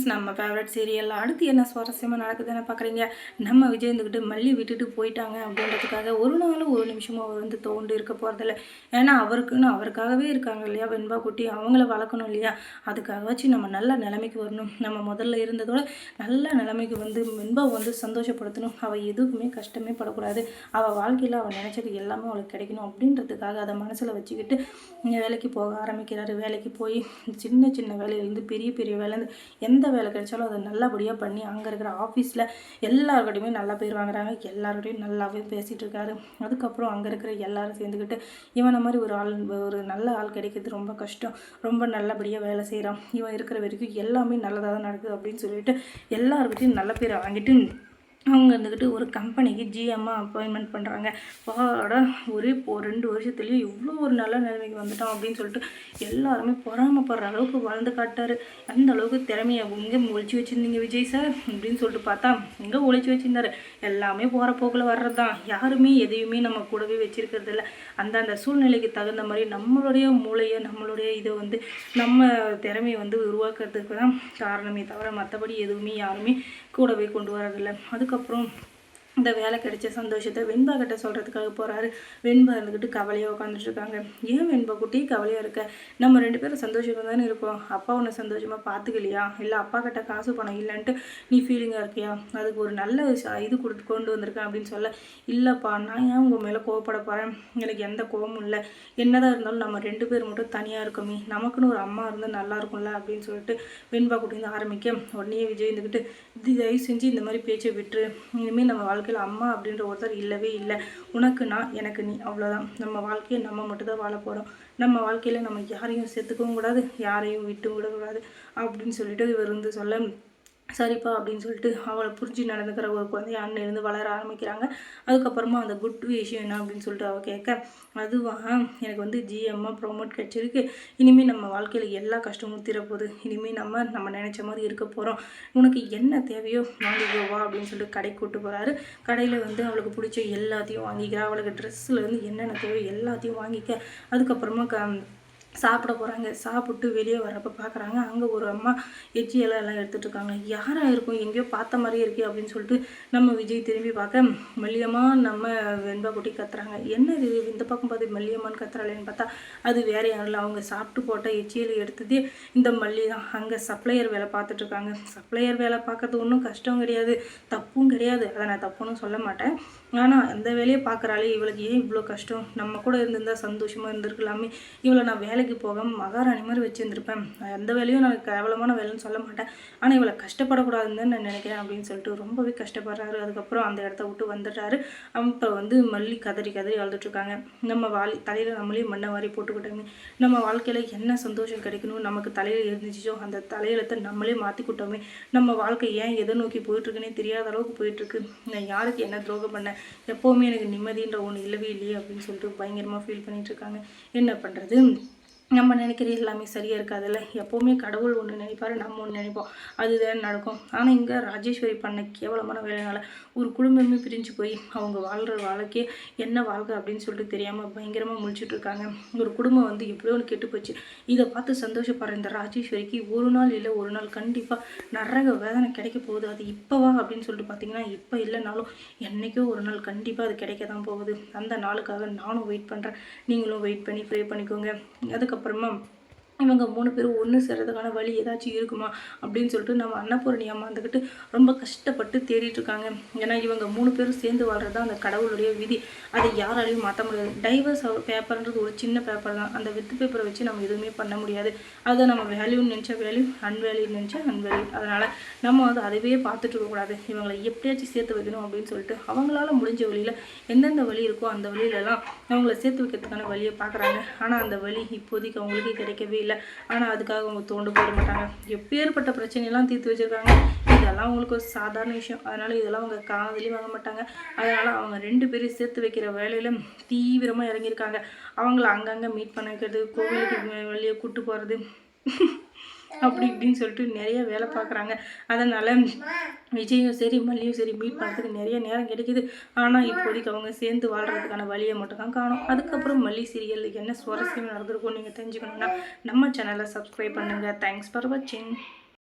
Friends நம்ம favourite serial அடுத்து என்ன சுவாரஸ்யமாக நடக்குதுன்னு பார்க்குறீங்க நம்ம விஜய் இருந்துக்கிட்டு மல்லி விட்டுட்டு போயிட்டாங்க அப்படின்றதுக்காக ஒரு நாளும் ஒரு நிமிஷமும் அவர் வந்து தோண்டு இருக்க போகிறதில்ல ஏன்னா அவருக்குன்னு அவருக்காகவே இருக்காங்க இல்லையா வெண்பா குட்டி? அவங்கள வளர்க்கணும் இல்லையா? அதுக்காக வச்சு நம்ம நல்ல நிலைமைக்கு வரணும். நம்ம முதல்ல இருந்ததோட நல்ல நிலைமைக்கு வந்து வெண்பா வந்து சந்தோஷப்படுத்தணும். அவள் எதுக்குமே கஷ்டமே படக்கூடாது. அவள் வாழ்க்கையில் அவள் நினச்சது எல்லாமே அவளுக்கு கிடைக்கணும் அப்படின்றதுக்காக அதை மனசில் வச்சுக்கிட்டு வேலைக்கு போக ஆரம்பிக்கிறாரு. வேலைக்கு போய் சின்ன சின்ன வேலையிலேருந்து பெரிய பெரிய வேலை எந்த வேலை கிடைச்சாலும் அதை நல்லபடியாக பண்ணி அங்கே இருக்கிற ஆஃபீஸில் எல்லாருக்கிட்டையுமே நல்லா பேர் வாங்குறாங்க. எல்லாருக்கிட்டையும் நல்லாவே பேசிகிட்டு இருக்காரு. அதுக்கப்புறம் அங்கே இருக்கிற எல்லாரும் சேர்ந்துக்கிட்டு இவனை மாதிரி ஒரு ஆள் ஒரு நல்ல ஆள் கிடைக்கிறது ரொம்ப கஷ்டம். ரொம்ப நல்லபடியாக வேலை செய்கிறான் இவன் இருக்கிற வரைக்கும் எல்லாமே நல்லதாக தான் நடக்குது அப்படின்னு சொல்லிட்டு எல்லாருக்கிட்டையும் நல்ல பேரை வாங்கிட்டு அவங்க இருந்துக்கிட்டு ஒரு கம்பெனிக்கு ஜிஎம்மாக அப்பாயின்மெண்ட் பண்ணுறாங்க பாட ஒரே இப்போ ரெண்டு வருஷத்துலேயும் இவ்வளோ ஒரு நல்ல நிலைமைக்கு வந்துட்டோம் அப்படின்னு சொல்லிட்டு எல்லாருமே பொறாமப்படுற அளவுக்கு வளர்ந்து காட்டார் அந்த அளவுக்கு திறமையை இங்கே ஒழிச்சு வச்சுருந்தீங்க விஜய் சார் அப்படின்னு சொல்லிட்டு பார்த்தா இங்கே ஒழிச்சு வச்சுருந்தாரு. எல்லாமே போகிற போக்கில் வர்றது தான் யாருமே எதையுமே நம்ம கூடவே வச்சுருக்கிறது இல்லை. அந்தந்த சூழ்நிலைக்கு தகுந்த மாதிரி நம்மளுடைய மூளையை நம்மளுடைய இதை வந்து நம்ம திறமையை வந்து உருவாக்குறதுக்கு தான் காரணமே தவிர மற்றபடி எதுவுமே யாருமே கூடவே கொண்டு வரதில்லை. அதுக்கப்புறம் இந்த வேலை கிடைச்ச சந்தோஷத்தை வெண்பா கிட்ட சொல்கிறதுக்காக போகிறாரு வெண்பா இருந்துக்கிட்டு கவலையாக உட்காந்துட்ருக்காங்க ஏன் வெண்பா குட்டி கவலையாக இருக்க? நம்ம ரெண்டு பேரும் சந்தோஷமாக தானே இருக்கோம். அப்பா உன்னை சந்தோஷமாக பார்த்துக்கலையா? இல்லை அப்பா கிட்ட காசு பணம் இல்லைன்ட்டு நீ ஃபீலிங்காக இருக்கியா? அதுக்கு ஒரு நல்ல இது கொடுத்து கொண்டு வந்திருக்கேன் அப்படின்னு சொல்ல இல்லைப்பா நான் ஏன் உங்கள் மேலே கோவப்பட போகிறேன் எனக்கு எந்த கோவமும் இல்லை. என்னதான் இருந்தாலும் நம்ம ரெண்டு பேர் மட்டும் தனியாக இருக்கோமே. நமக்குன்னு ஒரு அம்மா இருந்தால் நல்லா இருக்கும்ல? அப்படின்னு சொல்லிட்டு வெண்பா குட்டி வந்து ஆரம்பிக்க உடனே விஜய் இருந்துக்கிட்டு தயவு செஞ்சு இந்த மாதிரி பேச்சை விட்டுரு. இனிமேல் நம்ம வாழ்க்கை வாழ்க்கையில் அம்மா அப்படின்ற ஒருத்தர் இல்லவே இல்லை. உனக்கு நான் எனக்கு நீ அவ்வளோதான் நம்ம வாழ்க்கையை நம்ம மட்டும்தான் வாழ போகிறோம் நம்ம வாழ்க்கையில் நம்ம யாரையும் சேர்த்துக்கவும் கூடாது யாரையும் விட்டு விடக்கூடாது அப்படின்னு சொல்லிட்டு இவர் வந்து சொல்ல சரிப்பா அப்படின்னு சொல்லிட்டு அவளை புரிஞ்சு நடந்துக்கிற ஒரு குழந்தைய அண்ணிலேருந்து வளர ஆரம்பிக்கிறாங்க. அதுக்கப்புறமா அந்த குட் விஷயம் என்ன அப்படின்னு சொல்லிட்டு அவள் கேட்க அதுவா? எனக்கு வந்து ஜிஎம்மாக ப்ரொமோட் கிடச்சிருக்கு. இனிமேல் நம்ம வாழ்க்கையில் எல்லா கஷ்டமும் தீரப்போகுது. இனிமேல் நம்ம நம்ம நினச்ச மாதிரி இருக்க போகிறோம் உனக்கு என்ன தேவையோ வாங்கிக்கோ வா அப்படின்னு சொல்லிட்டு கடைக்கு கூட்டு போகிறாரு கடையில் வந்து அவளுக்கு பிடிச்ச எல்லாத்தையும் வாங்கிக்கிறா. அவளுக்கு ட்ரெஸ்ஸில் வந்து என்னென்ன தேவையோ எல்லாத்தையும் வாங்கிக்க. அதுக்கப்புறமா க சாப்பிட போகிறாங்க சாப்பிட்டு வெளியே வரப்போ பார்க்குறாங்க அங்கே ஒரு அம்மா எச்சி எல்லாம் எல்லாம் எடுத்துகிட்டு இருக்காங்க. யாராக இருக்கும்? எங்கேயோ பார்த்த மாதிரியே இருக்கே அப்படின்னு சொல்லிட்டு நம்ம விஜய் திரும்பி பார்க்க மல்லியம்மா நம்ம வெண்பா குட்டி கத்துறாங்க. என்ன இது? இந்த பக்கம் பார்த்து மல்லியம்மான்னு கத்துறாளேன்னு பார்த்தா அது வேறு யாரும் அவங்க சாப்பிட்டு போட்ட எச்சியில் எடுத்ததே இந்த மல்லி தான். அங்கே சப்ளையர் வேலை பார்த்துட்ருக்காங்க சப்ளையர் வேலை பார்க்கறது ஒன்றும் கஷ்டம் கிடையாது. தப்பும் கிடையாது. அதை நான் தப்புன்னு சொல்ல மாட்டேன். ஆனால் அந்த வேலையை பார்க்குறாளே. இவளுக்கு ஏன் இவ்வளோ கஷ்டம்? நம்ம கூட இருந்திருந்தால் சந்தோஷமாக இருந்திருக்கலாமே. இவளை நான் வேலைக்கு போகாமல் மகாராணி மாதிரி வச்சுருந்துருப்பேன். எந்த வேலையும் நான் கேவலமான வேலைன்னு சொல்ல மாட்டேன். ஆனால் இவளை கஷ்டப்படக்கூடாதுன்னு நான் நினைக்கிறேன் அப்படின்னு சொல்லிட்டு ரொம்பவே கஷ்டப்படுறாரு. அதுக்கப்புறம் அந்த இடத்த விட்டு வந்துட்டாரு அப்போ வந்து மல்லி கதறி கதறி அழுதுட்ருக்காங்க நம்ம வாழ் தலையில் நம்மளே மண்ணை வாரி போட்டுக்கிட்டோமே. நம்ம வாழ்க்கையில் என்ன சந்தோஷம் கிடைக்கணும் நமக்கு தலையில் இருந்துச்சோ அந்த தலையெழுத்தை நம்மளே மாற்றிக்கிட்டோமே நம்ம வாழ்க்கை ஏன் எதை நோக்கி போயிட்டுருக்குன்னே தெரியாத அளவுக்கு போயிட்டுருக்கு. நான் யாருக்கு என்ன துரோகம் பண்ணேன்? எப்போவுமே எனக்கு நிம்மதின்ற ஒன்று இல்லவே இல்லையே அப்படின்னு சொல்லிட்டு பயங்கரமாக ஃபீல் பண்ணிகிட்ருக்காங்க என்ன பண்ணுறது நம்ம நினைக்கிறது எல்லாமே சரியாக இருக்காதுல்ல? எப்போவுமே கடவுள் ஒன்று நினைப்பாரு நம்ம ஒன்று நினைப்போம். அதுதான் நடக்கும். ஆனால் இங்கே ராஜேஸ்வரி பண்ண கேவலமான வேலைனால ஒரு குடும்பமே பிரிஞ்சு போய் அவங்க வாழ்கிற வாழ்க்கையே என்ன வாழ்க்கை அப்படின்னு சொல்லிட்டு தெரியாமல் பயங்கரமாக முழிச்சிட்டு இருக்காங்க. ஒரு குடும்பம் வந்து எப்படியோ ஒன்று கெட்டு போச்சு. இதை பார்த்து சந்தோஷப்படுற இந்த ராஜேஸ்வரிக்கு ஒரு நாள் இல்லை ஒரு நாள் கண்டிப்பாக நரக வேதனை கிடைக்க போகுது. அது இப்போவா அப்படின்னு சொல்லிட்டு பார்த்தீங்கன்னா இப்போ இல்லைனாலும் என்றைக்கோ ஒரு நாள் கண்டிப்பாக அது கிடைக்க தான் போகுது. அந்த நாளுக்காக நானும் வெயிட் பண்ணுறேன் நீங்களும் வெயிட் பண்ணி ப்ரே பண்ணிக்கோங்க. அதுக்கப்புறம் அதுக்கப்புறமா இவங்க மூணு பேரும் ஒன்று சேர்றதுக்கான வழி ஏதாச்சும் இருக்குமா அப்படின்னு சொல்லிட்டு நம்ம அன்னபூரணி அம்மா வந்துக்கிட்டு ரொம்ப கஷ்டப்பட்டு தேடிட்டு இருக்காங்க. ஏன்னா இவங்க மூணு பேரும் சேர்ந்து வாழ்றது தான் அந்த கடவுளுடைய விதி. அதை யாராலையும் மாற்ற முடியாது. டைவர்ஸ் பேப்பர்ன்றது ஒரு சின்ன பேப்பர் தான். அந்த வித்து பேப்பரை வச்சு நம்ம எதுவுமே பண்ண முடியாது. அதை நம்ம வேல்யூன்னு நினச்சா வேல்யூ அன்வேல்யூன்னு நினச்சா அன்வேல்யூ அதனால் நம்ம வந்து அதுவே பார்த்துட்டு இருக்கக்கூடாது இவங்களை எப்படியாச்சும் சேர்த்து வைக்கணும் அப்படின்னு சொல்லிட்டு அவங்களால முடிஞ்ச வழியில் எந்தெந்த வழி இருக்கோ அந்த வழியிலலாம் அவங்கள சேர்த்து வைக்கிறதுக்கான வழியை பார்க்குறாங்க. ஆனால் அந்த வழி இப்போதைக்கு அவங்களுக்கு கிடைக்கவே இல்லை. இல்லை ஆனால் அதுக்காக அவங்க தோண்டு போட மாட்டாங்க. எப்பேற்பட்ட பிரச்சனையெல்லாம் தீர்த்து வச்சுருக்காங்க இதெல்லாம் அவங்களுக்கு ஒரு சாதாரண விஷயம். அதனால் இதெல்லாம் அவங்க காதலையும் வாங்க மாட்டாங்க. அதனால் அவங்க ரெண்டு பேரும் சேர்த்து வைக்கிற வேலையில் தீவிரமாக இறங்கியிருக்காங்க. அவங்கள அங்கங்கே மீட் பண்ண வைக்கிறது கோவிலுக்கு வெளியே கூப்பிட்டு போகிறது அப்படி இப்படின்னு சொல்லிட்டு நிறைய வேலை பார்க்குறாங்க. அதனால் விஜயும் சரி மல்லியும் சரி மீட் பண்ணுறதுக்கு நிறைய நேரம் கிடைக்கிது. ஆனால் இப்போதைக்கு அவங்க சேர்ந்து வாழ்கிறதுக்கான வழியை மட்டும் தான் காணும். அதுக்கப்புறம் மல்லி சீரியல் என்ன சுவாரஸ்யம் நடந்திருக்கும் நீங்கள் தெரிஞ்சுக்கணுன்னா நம்ம சேனலை சப்ஸ்கிரைப் பண்ணுங்கள் தேங்க்ஸ் ஃபார் வாட்சிங்